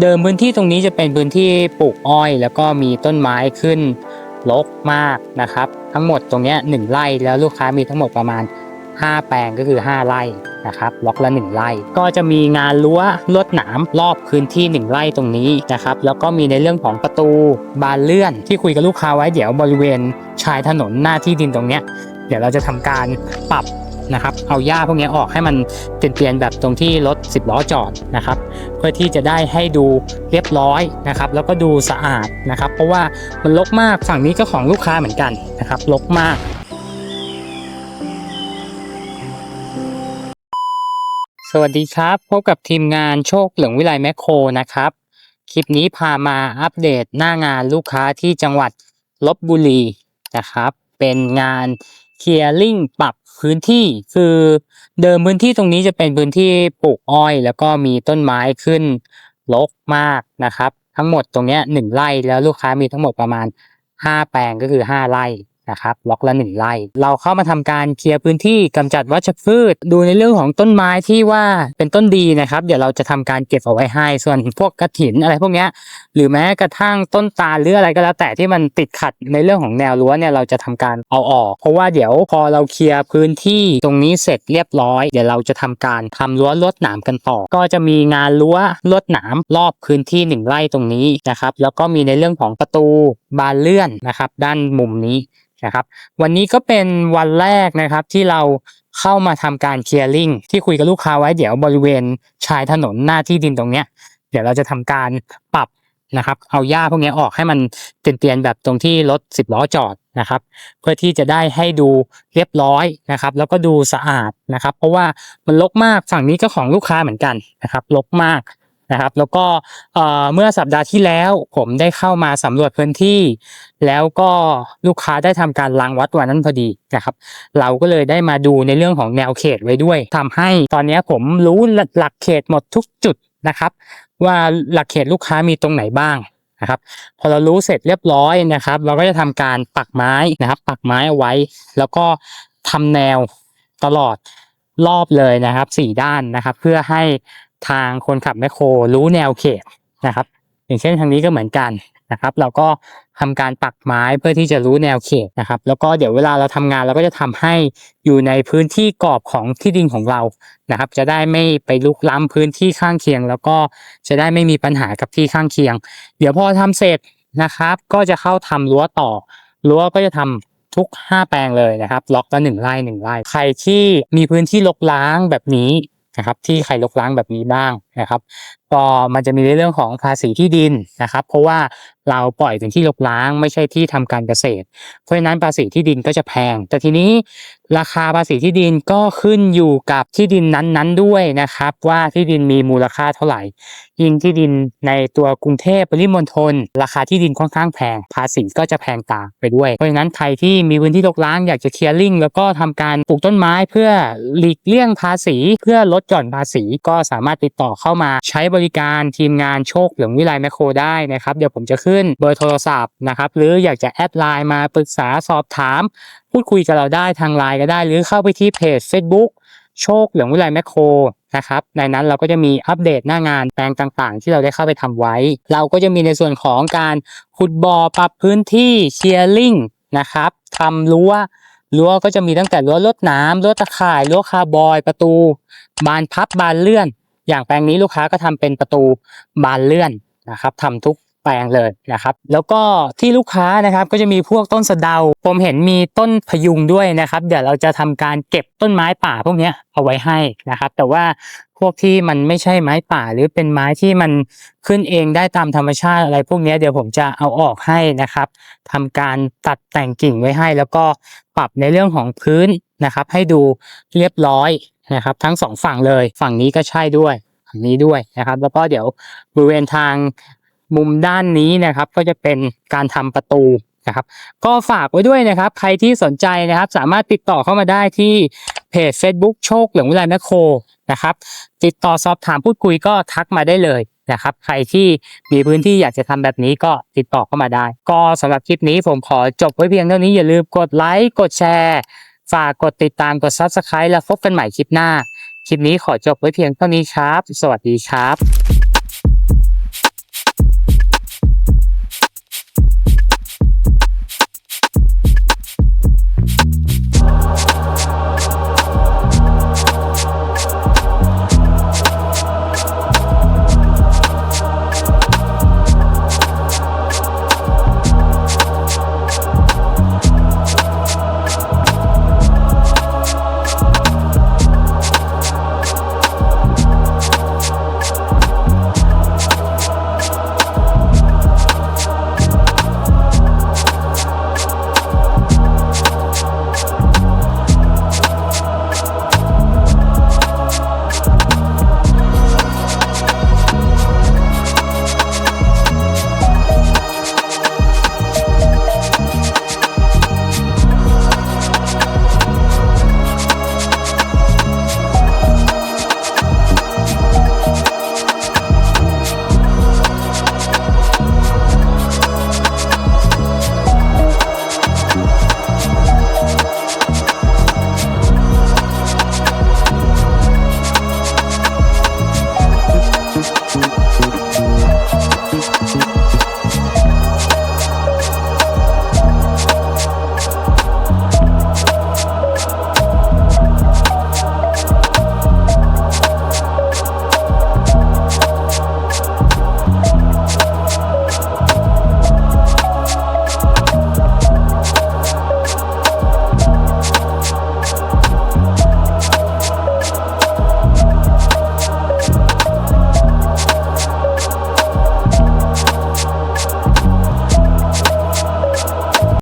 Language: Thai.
เดิมพื้นที่ตรงนี้จะเป็นพื้นที่ปลูกอ้อย แล้วก็มีต้นไม้ขึ้นรกมากนะครับ ทั้งหมดตรงนี้หนึ่งไร่แล้วลูกค้ามีทั้งหมดประมาณ 5 แปลงก็คือ 5 ไร่นะครับล็อกละ 1 ไร่ ก็จะมีงานรั้วลวดหนามรอบพื้นที่ 1 ไร่ตรงนี้นะครับแล้วก็มีในเรื่องของประตูบานเลื่อน ที่คุยกับลูกค้าไว้เดี๋ยวบริเวณชายถนนหน้าที่ดินตรงนี้เดี๋ยวเราจะทำการปรับนะครับเอาหญ้าพวกนี้ออกให้มันเปลี่ยนๆแบบตรงที่รถ 10 ล้อจอดนะครับ พื่อที่จะได้ให้ดูเรียบร้อยนะครับ แล้วก็ดูสะอาดนะครับ เพราะว่ามันรกมากฝั่งนี้ก็ของลูกค้าเหมือนกันนะครับรกมากสวัสดีครับ พบกับทีมงานโชคเหลืองวิไลแมคโครนะครับ คลิปนี้พามาอัปเดตหน้างานลูกค้าที่จังหวัดลบบุรีนะครับ เป็นงาน เคลียร์ลิงปรับพื้นที่คือเดิมพื้นที่ตรงนี้จะเป็นพื้นที่ปลูกอ้อย แล้วก็มีต้นไม้ขึ้นรกมากนะครับ ทั้งหมดตรงนี้หนึ่งไร่แล้วลูกค้ามีทั้งหมดประมาณ 5 แปลงก็คือ 5 ไร่ นะครับล็อกละ1ไร่เราเข้ามาทำการเคลียร์พื้นที่กำจัดวัชพืช ดูในเรื่องของต้นไม้ที่ว่าเป็นต้นดีนะครับ เดี๋ยวเราจะทำการเก็บเอาไว้ให้ ส่วนพวกกระถินอะไรพวกนี้หรือแม้กระทั่งต้นตาลหรืออะไรก็แล้ว แต่ที่มันติดขัดในเรื่องของแนวรั้วเนี่ยเราจะทำการเอาออก เพราะว่าเดี๋ยวพอเราเคลียร์พื้นที่ตรงนี้เสร็จเรียบร้อย เดี๋ยวเราจะทำการทำรั้วลวดหนามกันต่อ ก็จะมีงานรั้วลวดหนามรอบพื้นที่หนึ่งไร่ตรงนี้นะครับแล้วก็มีในเรื่องของประตู บานเลื่อนนะครับ ด้านมุมนี้นะครับ วันนี้ก็เป็นวันแรกนะครับที่เราเข้ามาทำการเคลียร์ลิงที่คุยกับลูกค้าไว้เดี๋ยวบริเวณชายถนนหน้าที่ดินตรงเนี้ย เดี๋ยวเราจะทำการปรับนะครับ เอาหญ้าพวกนี้ออกให้มันเปลี่ยนๆแบบตรงที่รถ10ล้อจอดนะครับ เพื่อที่จะได้ให้ดูเรียบร้อยนะครับ แล้วก็ดูสะอาดนะครับ เพราะว่ามันรกมากฝั่งนี้ก็ของลูกค้าเหมือนกันนะครับรกมาก นะครับ แล้วก็เมื่อสัปดาห์ที่แล้วผมได้เข้ามาสำรวจพื้นที่ แล้วก็ลูกค้าได้ทำการล้างวัดวันนั้นพอดีนะครับ เราก็เลยได้มาดูในเรื่องของแนวเขตไว้ด้วยทำให้ตอนนี้ผมรู้หลักเขตหมดทุกจุดนะครับ ว่าหลักเขตลูกค้ามีตรงไหนบ้างนะครับ พอเรารู้เสร็จเรียบร้อยนะครับ เราก็จะทำการปักไม้นะครับ ปักไม้เอาไว้ แล้วก็ทำแนวตลอดรอบเลยนะครับสี่ด้านนะครับ เพื่อให้ ทางคนขับแมคโครรู้แนวเขตนะครับ อย่างเช่นทางนี้ก็เหมือนกันนะครับ เราก็ทำการปักไม้เพื่อที่จะรู้แนวเขตนะครับ แล้วก็เดี๋ยวเวลาเราทำงานเราก็จะทำให้อยู่ในพื้นที่กรอบของที่ดินของเรานะครับ จะได้ไม่ไปลุกล้ำพื้นที่ข้างเคียง แล้วก็จะได้ไม่มีปัญหากับที่ข้างเคียง เดี๋ยวพอทำเสร็จนะครับ ก็จะเข้าทำรั้วต่อรั้วก็จะทำทุก 5 แปลงเลยนะครับ ล็อกละหนึ่งไร่หนึ่งไร่ใครที่มีพื้นที่รกล้างแบบนี้ นะครับที่ใครลกล้างแบบนี้บ้าง นะครับก็มันจะมีในเรื่องของภาษีที่ดินนะครับ เพราะว่าเราปล่อยถึงที่รกล้างไม่ใช่ที่ทำการเกษตร เพราะฉะนั้นภาษีที่ดินก็จะแพง แต่ทีนี้ราคาภาษีที่ดินก็ขึ้นอยู่กับที่ดินนั้นๆด้วยนะครับ ว่าที่ดินมีมูลค่าเท่าไหร่ ยิ่งที่ดินในตัวกรุงเทพปริมณฑลราคาที่ดินค่อนข้างแพง ภาษีก็จะแพงตามไปด้วย เพราะฉะนั้นใครที่มีพื้นที่รกร้างอยากจะเคลียร์ลิงแล้วก็ทำการปลูกต้นไม้เพื่อหลีกเลี่ยงภาษี เพื่อลดหย่อนภาษีก็สามารถติดต่อเข้ามาใช้บริการทีมงานโชคเหลืองวิไลแมคโครได้นะครับเดี๋ยวผมจะขึ้นเบอร์โทรศัพท์นะครับหรืออยากจะแอดไลน์มาปรึกษาสอบถาม พูดคุยกับเราได้ทางไลน์ก็ได้ หรือเข้าไปที่เพจ Facebook โชคเหลืองวิไลแมคโครนะครับในนั้นเราก็จะมีอัปเดตหน้างานแปลงต่างๆ ที่เราได้เข้าไปทำไว้ เราก็จะมีในส่วนของการขุดบ่อปรับพื้นที่เชียร์ลิงนะครับทำรั้วรั้วก็จะมีตั้งแต่รั้วลดน้ำรั้วตะข่ายรั้วคาร์บอยประตู บานพับบานเลื่อน อย่างแปลงนี้ลูกค้าก็ทำเป็นประตูบานเลื่อนนะครับทำทุกแปลงเลยนะครับแล้วก็ที่ลูกค้านะครับก็จะมีพวกต้นสะเดา ผมเห็นมีต้นพยุงด้วยนะครับ เดี๋ยวเราจะทำการเก็บต้นไม้ป่าพวกนี้เอาไว้ให้นะครับ แต่ว่าพวกที่มันไม่ใช่ไม้ป่าหรือเป็นไม้ที่มันขึ้นเองได้ตามธรรมชาติอะไรพวกนี้เดี๋ยวผมจะเอาออกให้นะครับทำการตัดแต่งกิ่งไว้ให้ แล้วก็ปรับในเรื่องของพื้นนะครับ ให้ดูเรียบร้อย นะครับทั้งสองฝั่งเลยฝั่งนี้ก็ใช่ด้วยฝั่งนี้ด้วยนะครับ แล้วก็เดี๋ยวบริเวณทางมุมด้านนี้นะครับ ก็จะเป็นการทำประตูนะครับก็ฝากไว้ด้วยนะครับ ใครที่สนใจนะครับ สามารถติดต่อเข้ามาได้ที่เพจ Facebook โชคเหลืองวิไลแมคโครนะครับ ติดต่อสอบถามพูดคุยก็ทักมาได้เลยนะครับ ใครที่มีพื้นที่อยากจะทำแบบนี้ก็ติดต่อเข้ามาได้ ก็สำหรับคลิปนี้ผมขอจบไว้เพียงเท่านี้อย่าลืมกดไลค์กดแชร์ ฝากกดติดตามกด Subscribe แล้วพบกันใหม่คลิปหน้า คลิปนี้ขอจบไว้เพียงเท่านี้ครับ สวัสดีครับ